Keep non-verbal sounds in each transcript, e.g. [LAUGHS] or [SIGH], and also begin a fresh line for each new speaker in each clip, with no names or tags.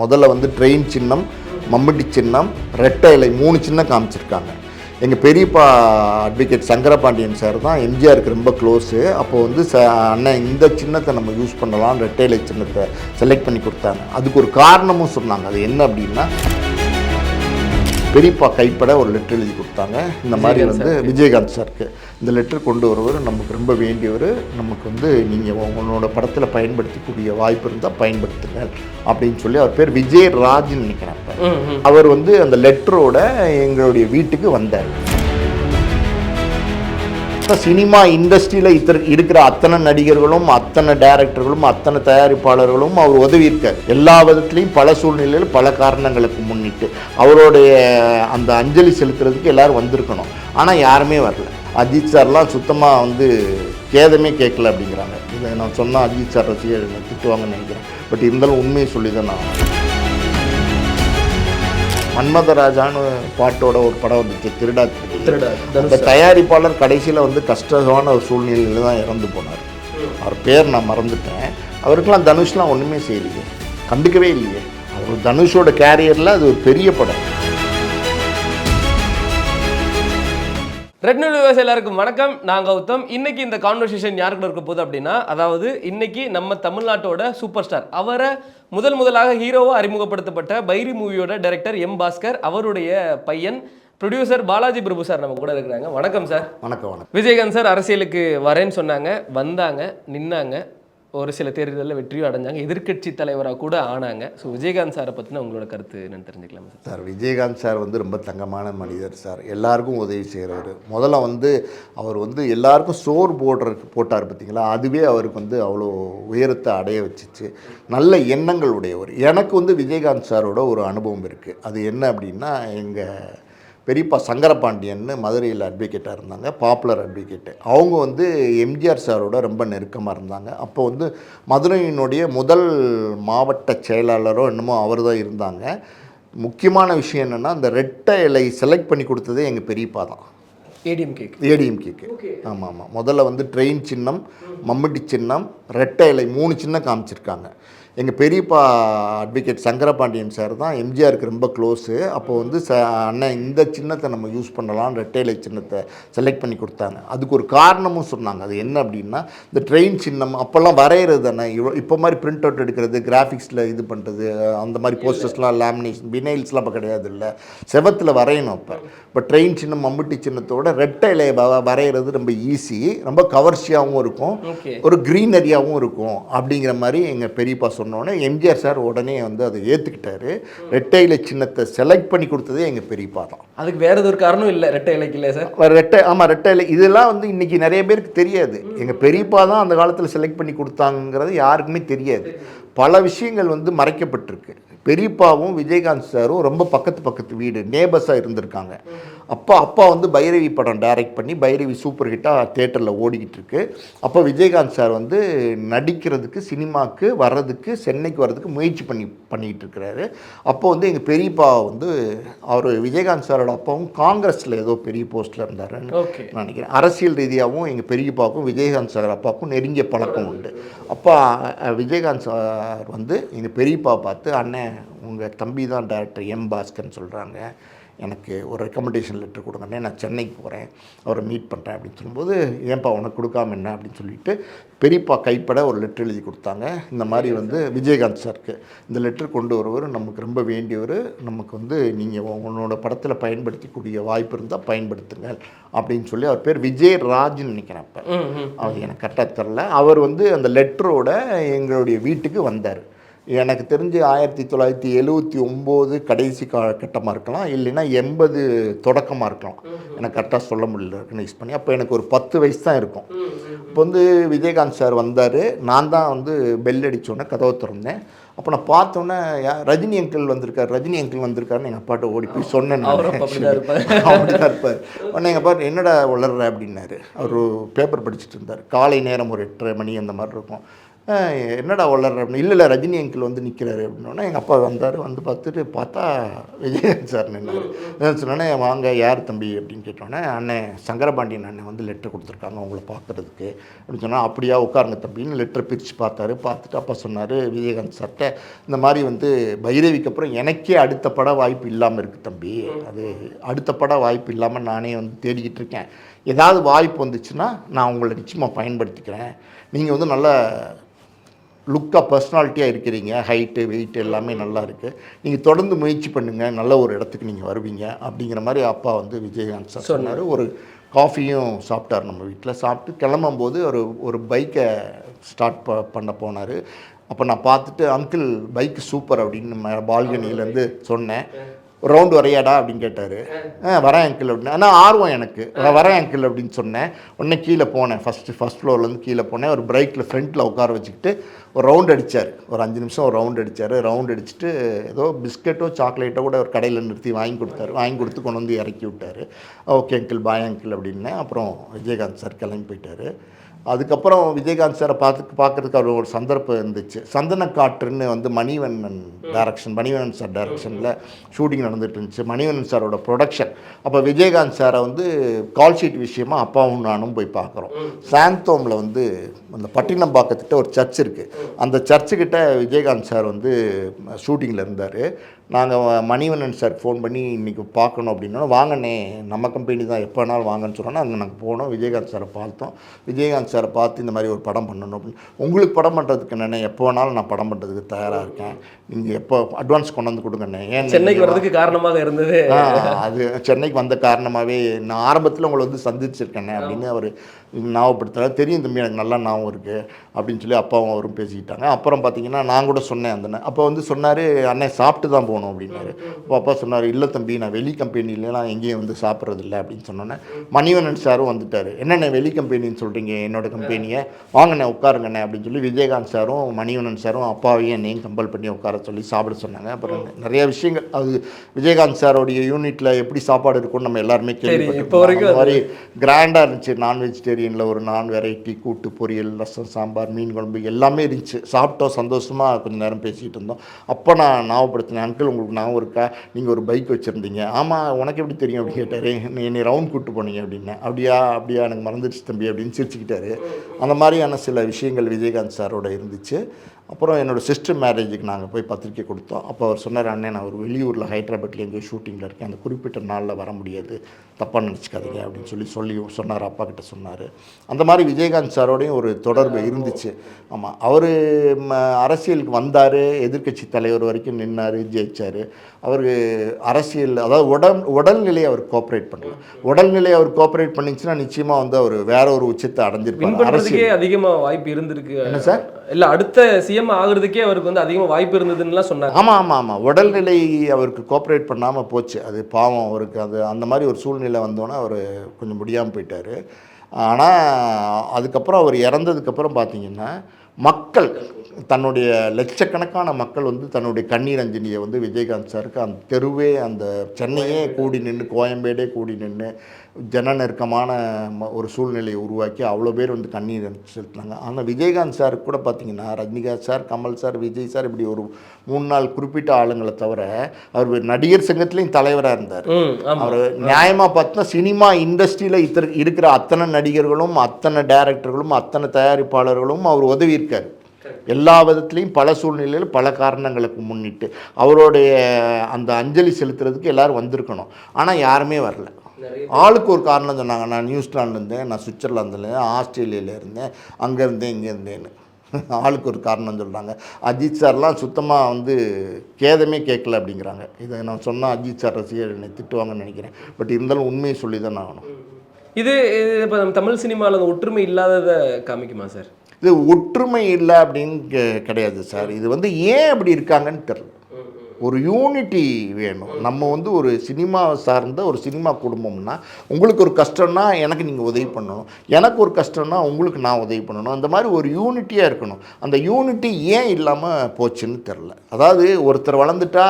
முதல்ல வந்து ட்ரெயின் சின்னம் மம்முட்டி சின்னம் ரெட்டை இலை மூணு சின்னம் காமிச்சிருக்காங்க. எங்கள் பெரியப்பா அட்வொகேட் சங்கரபாண்டியன் சார் தான் எம்ஜிஆருக்கு ரொம்ப க்ளோஸு அப்போது வந்து ச அண்ணன் இந்த சின்னத்தை நம்ம யூஸ் பண்ணலாம் ரெட்டை இலை சின்னத்தை செலக்ட் பண்ணி கொடுத்தாங்க. அதுக்கு ஒரு காரணமும் சொன்னாங்க. அது என்ன அப்படின்னா பெரியப்பா கைப்பட ஒரு லெட்டர் எழுதி கொடுத்தாங்க. இந்த மாதிரி வந்து விஜயகாந்த் சாருக்கு. இந்த லெட்டர் கொண்டு வருவர் நமக்கு ரொம்ப வேண்டியவர். நமக்கு வந்து நீங்கள் உங்களோட படத்தில் பயன்படுத்தக்கூடிய வாய்ப்பு இருந்தால் பயன்படுத்துங்க அப்படின்னு சொல்லி அவர் பேர் விஜய் ராஜ்னு நினைக்கிறேன்.
ம்.
அவர் வந்து அந்த லெட்டரோட எங்களுடைய வீட்டுக்கு வந்தார். இப்போ சினிமா இண்டஸ்ட்ரியில் இத்தனை இருக்கிற அத்தனை நடிகர்களும் அத்தனை டைரக்டர்களும் அத்தனை தயாரிப்பாளர்களும் அவர் உதவியிருக்க எல்லா விதத்துலேயும் பல சூழ்நிலையில் பல காரணங்களுக்கு முன்னிட்டு. அவருடைய அந்த அஞ்சலி செலுத்துறதுக்கு எல்லாரும் வந்திருக்கணும். ஆனால் யாருமே வரல. அஜித் சார்லாம் சுத்தமாக வந்து கேதமே கேட்கல அப்படிங்கிறாங்க. இதை நான் சொன்னால் அஜித் சார் ரசிகர் திட்டுவாங்கன்னு நினைக்கிறேன். பட் இருந்தாலும் உண்மையை சொல்லி தான் நான் மன்மதராஜான்னு பாட்டோட ஒரு படம் வந்துச்சு திருடா திருடி. அந்த தயாரிப்பாளர் கடைசியில் வந்து கஷ்டமான ஒரு சூழ்நிலையில் தான் இறந்து போனார். அவர் பேர் நான் மறந்துட்டேன். அவருக்கெல்லாம் தனுஷ்லாம் ஒன்றுமே செய்யலையே. கண்டுக்கவே இல்லையே. அவர் தனுஷோட கேரியரில் அது ஒரு பெரிய படம்.
ரெட் நியூ வியூவர்ஸ் எல்லாருக்கும் வணக்கம். நான் கௌதம். இன்னைக்கு இந்த கான்வர்சேஷன் யாருக்கு இருக்க போகுது அப்படின்னா அதாவது இன்னைக்கு நம்ம தமிழ்நாட்டோட சூப்பர் ஸ்டார் அவரை முதல் முதலாக ஹீரோவா அறிமுகப்படுத்தப்பட்ட பைரி மூவியோட டைரக்டர் எம் பாஸ்கர் அவருடைய பையன் ப்ரொடியூசர் பாலாஜி பிரபு சார் நம்ம கூட இருக்கிறாங்க. வணக்கம் சார்.
வணக்கம் வணக்கம்.
விஜயகாந்த் சார் அரசியலுக்கு வரேன்னு சொன்னாங்க வந்தாங்க நின்னாங்க. ஒரு சில தேர்தலில் வெற்றியும் அடைஞ்சாங்க. எதிர்க்கட்சி தலைவராக கூட ஆனாங்க. ஸோ விஜயகாந்த் சாரை பற்றின உங்களோட கருத்து என்னென்னு தெரிஞ்சுக்கலாம் சார்?
சார் விஜயகாந்த் சார் வந்து ரொம்ப தங்கமான மனிதர் சார். எல்லாருக்கும் உதவி செய்கிறவர் முதல்ல வந்து அவர் வந்து எல்லாருக்கும் சோர் போடுற போட்டார் பார்த்தீங்களா அதுவே அவருக்கு வந்து அவ்வளோ உயரத்தை அடைய வச்சிச்சு. நல்ல எண்ணங்கள் உடையவர். எனக்கு வந்து விஜயகாந்த் சாரோட ஒரு அனுபவம் இருக்குது அது என்ன அப்படின்னா எங்கள் பெரியப்பா சங்கரபாண்டியன்னு மதுரையில் அட்வொகேட்டாக இருந்தாங்க பாப்புலர் அட்வொகேட்டு அவங்க வந்து எம்ஜிஆர் சாரோட ரொம்ப நெருக்கமாக இருந்தாங்க. அப்போ வந்து மதுரையினுடைய முதல் மாவட்ட செயலாளரோ என்னமோ அவர் தான் இருந்தாங்க. முக்கியமான விஷயம் என்னென்னா அந்த ரெட்டை இலை செலக்ட் பண்ணி கொடுத்ததே எங்கள் பெரியப்பா தான்.
ஏடிஎம் கேக்
ஏடிஎம் கேக்கு ஆமாம். ஆமாம் முதல்ல வந்து ட்ரெயின் சின்னம் மம்முட்டி சின்னம் ரெட்டை இலை மூணு சின்னம் காமிச்சிருக்காங்க. எங்கள் பெரியப்பா அட்வொகேட் சங்கரபாண்டியன் சார் தான் எம்ஜிஆருக்கு ரொம்ப க்ளோஸு அப்போ வந்து ச அண்ணன் இந்த சின்னத்தை நம்ம யூஸ் பண்ணலாம் ரெட்டை இலை சின்னத்தை செலக்ட் பண்ணி கொடுத்தாங்க. அதுக்கு ஒரு காரணமும் சொன்னாங்க. அது என்ன அப்படின்னா இந்த ட்ரெயின் சின்னம் அப்போல்லாம் வரைகிறது தானே. இவ்வளோ இப்போ மாதிரி பிரிண்ட் அவுட் எடுக்கிறது கிராஃபிக்ஸில் இது பண்ணுறது அந்த மாதிரி போஸ்டர்ஸ்லாம் லேமினேஷன் பினைல்ஸ்லாம் இப்போ கிடையாது இல்லை. செவத்தில் வரையணும் அப்போ. இப்போ ட்ரெயின் சின்னம் மம்முட்டி சின்னத்தோட ரெட்டை இலையை வரைகிறது ரொம்ப ஈஸி ரொம்ப கவர்ச்சியாகவும் இருக்கும். ஒரு க்ரீனரியாகவும் இருக்கும். அப்படிங்கிற மாதிரி எங்கள் பெரியப்பா சொன்னோன்னே எம்ஜிஆர் சார் உடனே வந்து அதை ஏற்றுக்கிட்டாரு ரெட்டை இலை சின்னத்தை செலக்ட் பண்ணி கொடுத்ததே எங்கள் பெரியப்பா தான்.
அதுக்கு வேற எதுவும் ஒரு காரணம் இல்லை ரெட்டை இலைக்கு இல்லை சார்?
ரெட்டை ஆமாம் ரெட்டை இலை. இதெல்லாம் வந்து இன்றைக்கி நிறைய பேருக்கு தெரியாது. எங்கள் பெரியப்பா தான் அந்த காலத்தில் செலக்ட் பண்ணி கொடுத்தாங்கிறது யாருக்குமே தெரியாது. பல விஷயங்கள் வந்து மறைக்கப்பட்டிருக்கு. பெரியப்பாவும் விஜயகாந்த் சாரும் ரொம்ப பக்கத்து பக்கத்து வீடு நேபர்ஸாக இருந்திருக்காங்க. அப்பா அப்பா வந்து பைரவி படம் டைரக்ட் பண்ணி பைரவி சூப்பர் ஹிட்டாக தேட்டரில் ஓடிக்கிட்டு இருக்கு அப்போ விஜயகாந்த் சார் வந்து நடிக்கிறதுக்கு சினிமாவுக்கு வர்றதுக்கு சென்னைக்கு வர்றதுக்கு முயற்சி பண்ணி பண்ணிக்கிட்டு இருக்கிறாரு அப்போ வந்து எங்கள் பெரியப்பா வந்து அவர் விஜயகாந்த் சாரோட அப்பாவும் காங்கிரஸில் ஏதோ பெரிய போஸ்ட்டில் இருந்தாருன்னு நினைக்கிறேன். அரசியல் ரீதியாகவும் எங்கள் பெரியப்பாவுக்கும் விஜயகாந்த் சார் அப்பாவுக்கும் நெருங்கிய பழக்கம் உண்டு. அப்பா விஜயகாந்த் சார் வந்து எங்கள் பெரியப்பா பார்த்து அண்ணன் உங்கள் தம்பி தான் டேரக்டர் எம் பாஸ்கர்னு சொல்கிறாங்க எனக்கு ஒரு ரெக்கமெண்டேஷன் லெட்டர் கொடுங்கண்ணே நான் சென்னைக்கு போகிறேன் அவரை மீட் பண்ணுறேன் அப்படின்னு சொல்லும்போது ஏன்பா உனக்கு கொடுக்காம என்ன? அப்படின்னு சொல்லிட்டு பெரியப்பா கைப்பட ஒரு லெட்டர் எழுதி கொடுத்தாங்க. இந்த மாதிரி வந்து விஜயகாந்த் சாருக்கு. இந்த லெட்டர் கொண்டு வருவர். நமக்கு ரொம்ப வேண்டியவர். நமக்கு வந்து நீங்கள் உங்களோட படத்தில் பயன்படுத்தக்கூடிய வாய்ப்பு இருந்தால் பயன்படுத்துங்க அப்படின்னு சொல்லி அவர் பேர் விஜய் ராஜ்னு நினைக்கிறேன் அப்போ. அவர் எனக்கு கரெக்டாக தெரில அவர் வந்து அந்த லெட்டரோட எங்களுடைய வீட்டுக்கு வந்தார். எனக்கு தெரிஞ்சு ஆயிரத்தி தொள்ளாயிரத்தி எழுவத்தி ஒம்பது கடைசி காலகட்டமாக இருக்கலாம் இல்லைன்னா எண்பது தொடக்கமாக இருக்கலாம். எனக்கு கரெக்டாக சொல்ல முடியல ரெக்கனைஸ் பண்ணி. அப்போ எனக்கு ஒரு பத்து வயசு தான் இருக்கும். இப்போ வந்து விஜயகாந்த் சார் வந்தார். நான் தான் வந்து பெல் அடித்தோடனே கதவை திறந்தேன். அப்போ நான் பார்த்தோன்னே ரஜினி அங்கிள் வந்திருக்கார். ரஜினி அங்கிள் வந்திருக்காருன்னு எங்கள் அப்பாட்ட ஓடி போய் சொன்னேன் [LAUGHS]
அப்படிதான் இருப்பாரு.
உடனே எங்கள் பாரு என்னடா வளர்ற அப்படின்னாரு. அவர் பேப்பர் படிச்சுட்டு இருந்தார். காலை நேரம் ஒரு எட்டரை மணி அந்த மாதிரி இருக்கும். "அஹ், என்னடா வளர்ற அப்படின்னு. இல்லை இல்லை ரஜினி அங்கிள் வந்து நிற்கிறாரு அப்படின்னோடனே எங்கள் அப்பா வந்தார் வந்து பார்த்துட்டு பார்த்தா விஜயகாந்த் சார் நின்னார். சொன்னோன்னே வாங்க யார் தம்பி? அப்படின்னு கேட்டோன்னே அண்ணன் சங்கரபாண்டியன் அண்ணன் வந்து லெட்டர் கொடுத்துருக்காங்க உங்களை பார்க்குறதுக்கு. அப்படின்னு சொன்னால் அப்படியா உட்காருங்க தம்பின்னு லெட்டர் பிரித்து பார்த்தாரு. பார்த்துட்டு அப்பா சொன்னார் விஜயகாந்த் சார்கிட்ட இந்த மாதிரி வந்து பைரவிக்கு அப்புறம் எனக்கே அடுத்த பட வாய்ப்பு இல்லாமல் இருக்குது தம்பி. அது அடுத்த பட வாய்ப்பு இல்லாமல் நானே வந்து தேடிக்கிட்டு இருக்கேன். ஏதாவது வாய்ப்பு வந்துச்சுன்னா நான் உங்களை நிச்சயமாக பயன்படுத்திக்கிறேன். நீங்கள் வந்து நல்ல லுக்காக பர்சனாலிட்டியாக இருக்கிறீங்க. ஹைட்டு வெயிட் எல்லாமே நல்லா இருக்குது நீங்கள் தொடர்ந்து முயற்சி பண்ணுங்கள் நல்ல ஒரு இடத்துக்கு நீங்கள் வருவீங்க அப்படிங்கிற மாதிரி அப்பா வந்து விஜயகாந்த் சார் சொன்னார். ஒரு காஃபியும் சாப்பிட்டார் நம்ம வீட்டில் சாப்பிட்டு கிளம்பும்போது ஒரு ஒரு பைக்கை ஸ்டார்ட் ப பண்ண போனார். அப்போ நான் பார்த்துட்டு அங்கிள் பைக்கு சூப்பர் அப்படின்னு பால்கனிலேருந்து சொன்னேன். ரவுண்டு வரையாடா அப்படின்னு கேட்டார். ஆ. வரேன் அங்கிள் அப்படின்னு. ஆனால் ஆர்வம் எனக்கு. நான் வரேன் அங்கிள் அப்படின்னு சொன்னேன். உடனே கீழே போனேன். ஃபஸ்ட்டு ஃபஸ்ட் ஃப்ளோர்லேருந்து கீழே போனேன். ஒரு பிரேக்கில் ஃப்ரண்ட்டில் உட்கார வச்சுக்கிட்டு ஒரு ரவுண்ட் அடித்தார் ஒரு அஞ்சு நிமிஷம் ஒரு ரவுண்ட் அடித்தார் ரவுண்ட் அடிச்சுட்டு ஏதோ பிஸ்கெட்டோ சாக்லேட்டோ கூட ஒரு கடையில் நிறுத்தி வாங்கி கொடுத்தாரு. வாங்கி கொடுத்து கொண்டு வந்து இறக்கி விட்டார். ஓகே அங்கிள் பாய் அங்கிள் அப்படின்னேன் அப்புறம் விஜயகாந்த் சார் கிளம்பி போயிட்டார். அதுக்கப்புறம் விஜயகாந்த் சாரை பார்த்து பார்க்குறதுக்கு அவர் ஒரு சந்தர்ப்பம் இருந்துச்சு. சந்தன காற்றுன்னு வந்து மணிவண்ணன் டைரக்ஷன் மணிவண்ணன் சார் டைரக்ஷனில் ஷூட்டிங் நடந்துட்டு இருந்துச்சு. மணிவண்ணன் சாரோட ப்ரொடக்ஷன் அப்போ விஜயகாந்த் சாரை வந்து கால் ஷீட் விஷயமா அப்பாவும் நானும் போய் பார்க்குறோம். சாந்தோமில் வந்து அந்த பட்டினம்பாக்கத்திட்ட ஒரு சர்ச் இருக்குது அந்த சர்ச்சுக்கிட்ட விஜயகாந்த் சார் வந்து ஷூட்டிங்கில் இருந்தார். நாங்கள் மணிவண்ணன் சார் ஃபோன் பண்ணி இன்றைக்கி பார்க்கணும் அப்படின்னா வாங்கண்ணே நம்ம கம்பெனி தான் எப்போ வேணாலும் வாங்கன்னு சொன்னோன்னா அங்கே நாங்கள் போனோம். விஜயகாந்த் சாரை பார்த்தோம். விஜயகாந்த் சாரை பார்த்து இந்த மாதிரி ஒரு படம் பண்ணணும் அப்படின்னு. உங்களுக்கு படம் பண்ணுறதுக்கு என்னென்ன எப்போ வேணாலும் நான் படம் பண்ணுறதுக்கு தயாராக இருக்கேன். நீங்கள் எப்போ அட்வான்ஸ் கொண்டு வந்து கொடுங்கண்ணே. ஏன்
சென்னைக்கு வர்றதுக்கு காரணமாக இருந்தது.
அது சென்னைக்கு வந்த காரணமாகவே நான் ஆரம்பத்தில் உங்களை வந்து சந்திச்சிருக்கேனே அப்படின்னு அவர் ஞாபகப்படுத்துறாரு. தெரியும் தம்பி எனக்கு நல்லா ஞாபகம் இருக்குது அப்படின்னு சொல்லி அப்பாவும் அவரும் பேசிக்கிட்டாங்க. அப்புறம் பார்த்தீங்கன்னா நான் கூட சொன்னேன் அந்த அப்போ வந்து சொன்னார் அண்ணன் சாப்பிட்டு தான் போகணும் அப்படின்னாரு. அப்போ அப்பா சொன்னார் இல்லை தம்பி நான் வெளி கம்பெனிலலாம் எங்கேயும் வந்து சாப்பிட்றதில்ல அப்படின்னு சொன்னோன்னே மணிவண்ணன் சாரும் வந்துட்டார். என்னண்ணே வெளி கம்பெனின்னு சொல்கிறீங்க என்னோட கம்பெனியை வாங்கண்ணே உட்காருங்கண்ணே அப்படின்னு சொல்லி விஜயகாந்த் சாரும் மணிவண்ணன் சாரும் அப்பாவையும் என்னையும் கம்பல் பண்ணி உட்கார சொல்லி சாப்பிட சொன்னாங்க. அப்புறம் நிறைய விஷயங்கள் அது விஜயகாந்த் சாரோடைய யூனிட்டில் எப்படி சாப்பாடு இருக்கும்னு நம்ம எல்லாருமே
இப்போ
கேள்விப்பட்டிருக்கோம்
வரைக்கும்
அந்த மாதிரி கிராண்டாக இருந்துச்சு நான் வெஜிடேரியனில் ஒரு நான் வெரைட்டி கூட்டு பொரியல் ரசம் சாம்பார் மீன் குழம்பு எல்லாமே இருந்துச்சு. சாப்பிட்டோம் சந்தோஷமாக கொஞ்சம் நேரம் பேசிகிட்டு இருந்தோம். அப்போ நான் ஞாபகப்படுத்தினேன் அங்கிள் உங்களுக்கு ஞாபகம் இருக்கா? நீங்கள் ஒரு பைக் வச்சுருந்தீங்க. ஆமாம் உனக்கு எப்படி தெரியும் அப்படின்னு கேட்டார். என்னை ரவுண்ட் கூட்டு போனீங்க அப்படின்னேன் அப்படியா அப்படியா எனக்கு மறந்துடுச்சு தம்பி அப்படின்னு சிரிச்சுக்கிட்டாரு. அந்த மாதிரியான சில விஷயங்கள் விஜயகாந்த் சாரோட இருந்துச்சு. அப்புறம் என்னோடய சிஸ்டர் மேரேஜுக்கு நாங்கள் போய் பத்திரிக்கை கொடுத்தோம். அப்போ அவர் சொன்னார் அண்ணே நான் ஒரு வெளியூரில் ஹைதராபாத்தில் எங்கேயோ ஷூட்டிங்கில் இருக்கேன். அந்த குறிப்பிட்ட நாளில் வர முடியாது. தப்பாக நினச்சிக்காதீங்க அப்படின்னு சொல்லி சொல்லி சொன்னார் அப்பா கிட்ட சொன்னார். அந்த மாதிரி விஜயகாந்த் சாரோடையும் ஒரு தொடர்பு இருந்துச்சு. ஆமாம் அவர் அரசியலுக்கு வந்தார். எதிர்க்கட்சி தலைவர் வரைக்கும் நின்னார் ஜெயிச்சார். அவர் அரசியல் அதாவது உடல் உடல்நிலையை அவர் கோஆப்ரேட் பண்ணல. உடல்நிலையை அவர் கோஆப்ரேட் பண்ணிச்சுன்னா நிச்சயமாக வந்து அவர் வேற ஒரு உச்சத்தை
பண்றதுக்கே
அரசியல்.
அதிகமா வாய்ப்பு இருந்திருக்கு.
என்ன சார்?
இல்ல அடுத்த சிஎம் ஆகுறதுக்கே அவருக்கு வந்து அதிகமாக வாய்ப்பு இருந்ததுன்னுலாம் சொன்னாங்க.
ஆமாம் ஆமாம் ஆமாம் உடல்நிலை அவருக்கு கோஆப்ரேட் பண்ணாமல் போச்சு. அது பாவம் அவருக்கு. அது அந்த மாதிரி ஒரு சூழ்நிலை வந்தோன்னே அவர் கொஞ்சம் முடியாமல் போயிட்டார். ஆனால் அதுக்கப்புறம் அவர் இறந்ததுக்கப்புறம் பார்த்தீங்கன்னா மக்கள் தன்னுடைய லட்சக்கணக்கான மக்கள் வந்து தன்னுடைய கண்ணீர் அஞ்சலியை வந்து விஜயகாந்த் சாருக்கு அந்த தெருவே அந்த சென்னையே கூடி நின்று கோயம்பேடே கூடி நின்று ஜன நெருக்கமான ம- ஒரு சூழ்நிலையை உருவாக்கி அவ்வளோ பேர் வந்து கண்ணீர் செலுத்தினாங்க. ஆனால் விஜயகாந்த் சார் கூட பார்த்தீங்கன்னா Rajinikanth sir Kamal sir Vijay sir இப்படி ஒரு மூணு நாள் குறிப்பிட்ட ஆளுங்களை தவிர அவர் நடிகர் சங்கத்துலேயும் தலைவராக இருந்தார். அவர் நியாயமாக பார்த்தா சினிமா இண்டஸ்ட்ரியில் இத்தனை இருக்கிற அத்தனை நடிகர்களும் அத்தனை டைரக்டர்களும் அத்தனை தயாரிப்பாளர்களும் அவர் உதவி இருக்கார் எல்லா விதத்துலேயும் பல சூழ்நிலையில் பல காரணங்களுக்கு முன்னிட்டு அவருடைய அந்த அஞ்சலி செலுத்துறதுக்கு எல்லாரும் வந்திருக்கணும். ஆனால் யாருமே வரல. ஆளுக்கு ஒரு காரணம் சொன்னாங்க. நான் நியூசிலாந்து இருந்தேன் நான் சுவிட்சர்லாந்தில் இருந்தேன் ஆஸ்திரேலியாவில் இருந்தேன் அங்கே இருந்தேன் இங்கே இருந்தேன்னு. [LAUGHS] ஆளுக்கு ஒரு காரணம் சொல்கிறாங்க அஜித் சார்லாம் சுத்தமாக வந்து கேதமே கேட்கல அப்படிங்கிறாங்க. இதை நான் சொன்னால் அஜித் சார் ரசிகர் என்னை திட்டுவாங்கன்னு நினைக்கிறேன். பட் இருந்தாலும் உண்மையை சொல்லி தான் ஆகணும்.
இது இது இப்போ நம்ம தமிழ் சினிமாவில் அந்த ஒற்றுமை இல்லாததை காமிக்குமா சார்?
இது ஒற்றுமை இல்லை அப்படின்னு கெ- கிடையாது சார். இது வந்து ஏன் அப்படி இருக்காங்கன்னு தெரில ஒரு யூனிட்டி வேணும். நம்ம வந்து ஒரு சினிமா சார்ந்த ஒரு சினிமா குடும்பம்னா உங்களுக்கு ஒரு கஷ்டம்னா எனக்கு நீங்கள் உதவி பண்ணணும். எனக்கு ஒரு கஷ்டம்னா உங்களுக்கு நான் உதவி பண்ணணும். அந்த மாதிரி ஒரு யூனிட்டியாக இருக்கணும். அந்த யூனிட்டி ஏன் இல்லாமல் போச்சுன்னு தெரில அதாவது ஒருத்தர் வளர்ந்துட்டா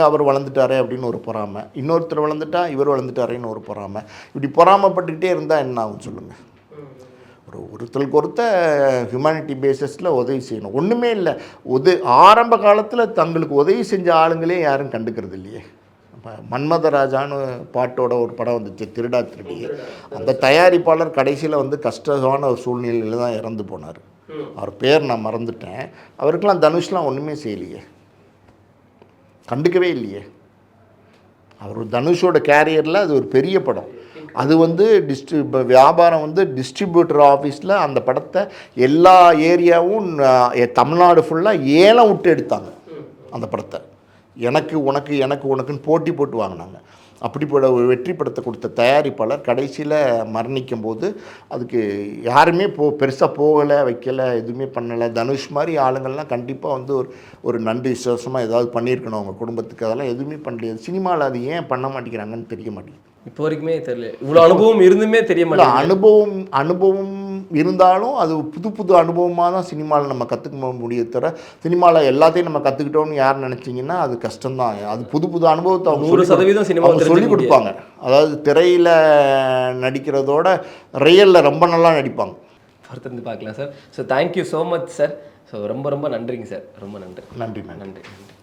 அவர் வளர்ந்துட்டாரே அப்படின்னு ஒரு பொறாமை. இன்னொருத்தர் வளர்ந்துட்டா இவர் வளர்ந்துட்டாரேன்னு ஒரு பொறாமை. இப்படி பொறாமப்பட்டுக்கிட்டே இருந்தால் என்ன ஆகும் சொல்லுங்கள் ஒரு ஒருத்தருக்கு ஒருத்த ஹியூமனிட்டி பேசிஸில் உதவி செய்யணும். ஒன்றுமே இல்லை. உத ஆரம்ப காலத்தில் தங்களுக்கு உதவி செஞ்ச ஆளுங்களே யாரும் கண்டுக்கிறது இல்லையே. இப்போ மன்மதராஜான்னு பாட்டோட ஒரு படம் வந்துச்சு திருடா திருடி. அந்த தயாரிப்பாளர் கடைசியில் வந்து கஷ்டமான ஒரு சூழ்நிலையில் தான் இறந்து போனார். அவர் பேர் நான் மறந்துட்டேன். அவருக்கெல்லாம் தனுஷ்லாம் ஒன்றுமே செய்யலையே. கண்டுக்கவே இல்லையே. அவர் தனுஷோட கேரியரில் அது ஒரு பெரிய படம். அது வந்து டிஸ்ட்ரி வியாபாரம் வந்து டிஸ்ட்ரிபியூட்டர் ஆஃபீஸில் அந்த படத்தை எல்லா ஏரியாவும் தமிழ்நாடு ஃபுல்லாக ஏலம் விட்டு எடுத்தாங்க. அந்த படத்தை. எனக்கு உனக்கு எனக்கு உனக்குன்னு போட்டி போட்டு வாங்கினாங்க. அப்படிப்பட்ட ஒரு வெற்றி படத்தை கொடுத்த தயாரிப்பாளர் கடைசியில் மரணிக்கும் போது அதுக்கு யாருமே போ பெருசாக போகலை வைக்கலை எதுவுமே பண்ணலை. தனுஷ் மாதிரி ஆளுங்கள்லாம் கண்டிப்பாக வந்து ஒரு ஒரு நன்றி விசேஷமாக ஏதாவது பண்ணியிருக்கணும். அவங்க குடும்பத்துக்கு அதெல்லாம் எதுவுமே பண்ணலையாது சினிமாவில் அது ஏன் பண்ண மாட்டேங்கிறாங்கன்னு தெரிய மாட்டேங்குது.
இப்போ வரைக்குமே தெரியல. இவ்வளோ அனுபவம் இருந்துமே தெரிய மாட்டேங்குது.
அனுபவம் அனுபவம் இருந்தாலும் அது புது புது அனுபவமாக தான் சினிமாவில் நம்ம கற்றுக்க முடிய தவிர சினிமாவில் எல்லாத்தையும் நம்ம கற்றுக்கிட்டோம்னு யார் நினச்சிங்கன்னா அது கஷ்டம்தான். அது புது புது அனுபவத்தை அவங்க
நூறு சதவீதம்
அவங்க சொல்லிக் கொடுப்பாங்க. அதாவது திரையில் நடிக்கிறதோட ரியலில் ரொம்ப நல்லா நடிப்பாங்க.
பொறுத்திருந்து பார்க்கலாம் sir. So thank you so much sir so ரொம்ப ரொம்ப நன்றிங்க சார் ரொம்ப நன்றி.
நன்றி நன்றி.
நன்றி நன்றி.